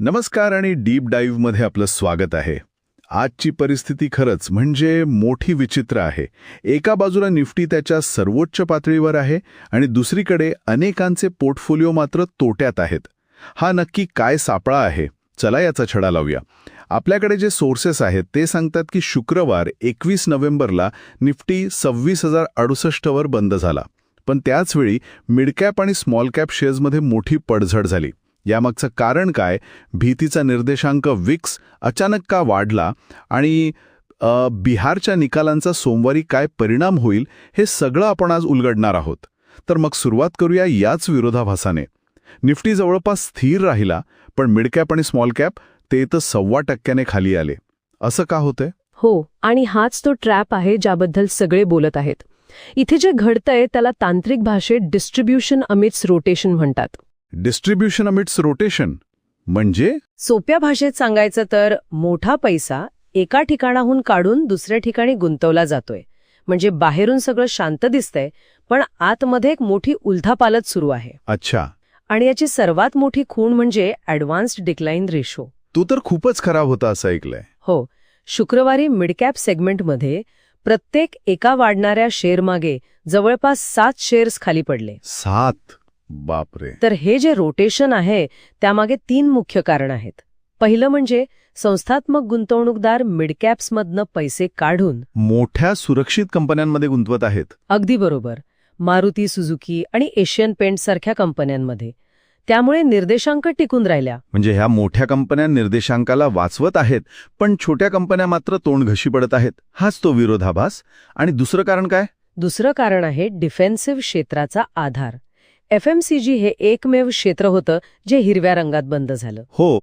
नमस्कार आणि डीप डाईव्हमध्ये आपलं स्वागत आहे. आजची परिस्थिती खरंच म्हणजे मोठी विचित्र आहे. एका बाजूला निफ्टी त्याच्या सर्वोच्च पातळीवर आहे आणि दुसरीकडे अनेकांचे पोर्टफोलिओ मात्र तोट्यात आहेत. हा नक्की काय सापळा आहे? चला याचा छडा लावूया. आपल्याकडे जे सोर्सेस आहेत ते सांगतात की शुक्रवार एकवीस नोव्हेंबरला निफ्टी सव्वीस हजार अडुसष्टवर बंद झाला. पण त्याचवेळी मिडकॅप आणि स्मॉल कॅप शेअर्समध्ये मोठी पडझड झाली. यामागचं कारण काय? भीतीचा निर्देशांक विक्स अचानक का वाढला? आणि बिहारच्या निकालांचा सोमवारी काय परिणाम होईल? हे सगळं आपण आज उलगडणार आहोत. तर मग सुरुवात करूया याच विरोधाभासाने. निफ्टी जवळपास स्थिर राहिला पण मिडकॅप आणि स्मॉल कॅप ते तर सव्वा टक्क्याने खाली आले. असं का होतंय? हो आणि हाच तो ट्रॅप आहे ज्याबद्दल सगळे बोलत आहेत. इथे जे घडतंय त्याला तांत्रिक भाषेत डिस्ट्रीब्युशन अमिट्स रोटेशन म्हणतात. डिस्ट्रीब्युशन अमिट्स रोटेशन म्हणजे सोप्या भाषेत सांगायचं तर मोठा पैसा एका ठिकाणाहून काढून दुसऱ्या ठिकाणी गुंतवला जातोय. म्हणजे बाहेरून सगळं शांत दिसतंय पण आतमध्ये एक मोठी उलथापालत सुरू आहे. अच्छा. आणि याची सर्वात मोठी खूण म्हणजे ॲडव्हान्स्ड डिक्लाइन रेशो. तू तर खूपच खराब होता असं ऐकलंय. हो शुक्रवारी मिडकॅप सेगमेंटमध्ये प्रत्येक एका वाढणाऱ्या शेअरमागे जवळपास सात शेअर्स खाली पडले. सात? बापरे. तर हे जे रोटेशन आहे त्यामागे तीन मुख्य कारण आहेत. पहिलं म्हणजे संस्थात्मक गुंतवणूकदार मिडकॅप्समधनं पैसे काढून मोठ्या सुरक्षित कंपन्यांमध्ये गुंतवत आहेत. अगदी बरोबर. मारुती सुझुकी आणि एशियन पेंट सारख्या कंपन्यांमध्ये. त्यामुळे निर्देशांक टिकून राहिल्या. म्हणजे ह्या मोठ्या कंपन्या निर्देशांकाला वाचवत आहेत पण छोट्या कंपन्या मात्र तोंड घशी पडत आहेत. हाच तो विरोधाभास. आणि दुसरं कारण काय? दुसरं कारण आहे डिफेन्सिव्ह क्षेत्राचा आधार. एफएमसीजी हे एकमेव क्षेत्र होतं जे हिरव्या रंगात बंद झालं. हो